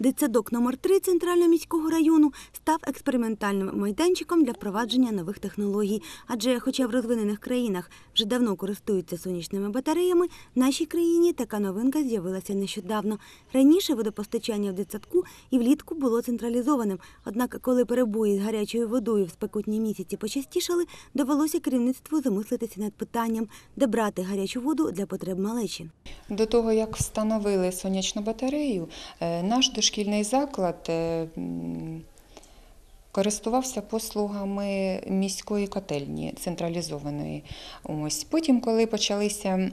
Дитсадок номер 3 Центрального міського району став експериментальним майданчиком для впровадження нових технологій. Адже, хоча в розвинених країнах вже давно користуються сонячними батареями, в нашій країні така новинка з'явилася нещодавно. Раніше водопостачання в дитсадку і влітку було централізованим. Однак, коли перебої з гарячою водою в спекотні місяці почастішали, довелося керівництву замислитися над питанням, де брати гарячу воду для потреб малечі. До того, як встановили сонячну батарею, е, наш дошкільний заклад е, користувався послугами міської котельні централізованої. Ось. Потім, коли почалися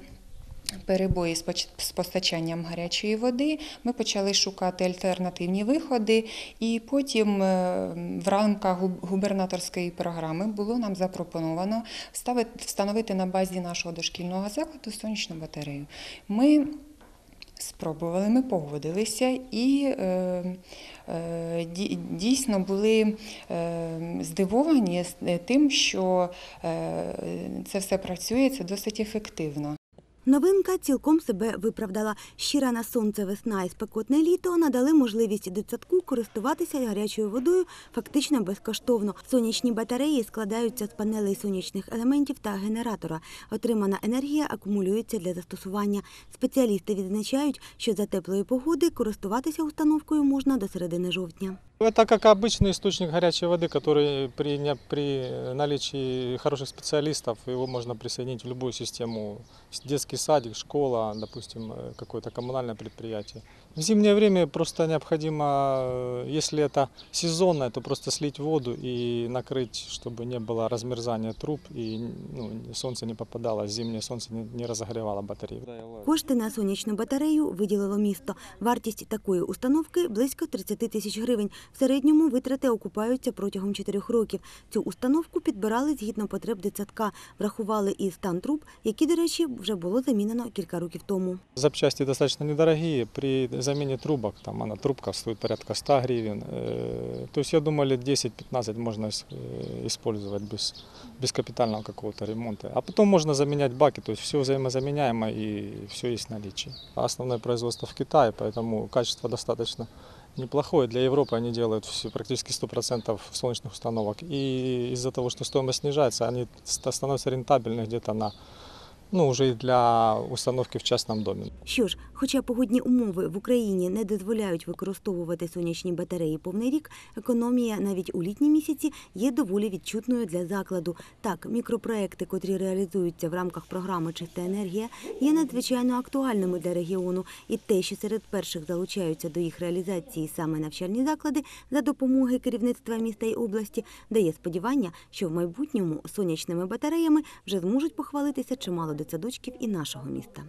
перебої з постачанням гарячої води, ми почали шукати альтернативні виходи, і потім е, в рамках губернаторської програми було нам запропоновано встановити на базі нашого дошкільного закладу сонячну батарею. Ми спробували, ми погодилися і е, е, дійсно були е, здивовані тим, що це все працює, це досить ефективно. Новинка цілком себе виправдала. Щира на сонце весна і спекотне літо надали можливість дитсадку користуватися гарячою водою фактично безкоштовно. Сонячні батареї складаються з панелей сонячних елементів та генератора. Отримана енергія акумулюється для застосування. Спеціалісти відзначають, що за теплої погоди користуватися установкою можна до середини жовтня. Это как обычный источник горячей воды, который при, не- при наличии хороших специалистов, его можно присоединить в любую систему. С- Детский садик, школа, допустим, э, какое-то коммунальное предприятие. В зимнее время просто необходимо, э, если это сезонное, то просто слить воду и накрыть, чтобы не было размерзания труб и ну, солнце не попадало, зимнее солнце не, не разогревало батареи. Кошти на сонячну батарею виділило місто. Вартість такої установки близько 30 тисяч гривень. В середньому витрати окупаються протягом 4 років. Цю установку підбирали згідно потреб дитсадка, врахували і стан труб, які, до речі, вже було замінено кілька років тому. Запчасти достаточно недорогие. При замене трубок, там она трубка стоит порядка 100 гривен. Э, То есть я думаю, лет 10-15 можно ис- э, использовать без, без капитального какого-то ремонта. А потом можно заменять баки, то есть все взаимозаменяемо и все есть в наличии. А Основное производство в Китае, поэтому качество достаточно неплохое. Для Европы они делают все, практически 100% солнечных установок. И из-за того, что стоимость снижается, они ста- становятся рентабельны где-то на ну, уже и для установки в частном доме. Що ж, хоча погодні умови в Україні не дозволяють використовувати сонячні батареї повний рік, економія навіть у літні місяці є доволі відчутною для закладу. Так, мікропроекти, котрі реалізуються в рамках програми Чиста енергія, є надзвичайно актуальними для регіону. І те, що серед перших залучаються до їх реалізації саме навчальні заклади за допомоги керівництва міста й області, дає сподівання, що в майбутньому сонячними батареями вже зможуть похвалитися чимало дитсадочків і нашого міста.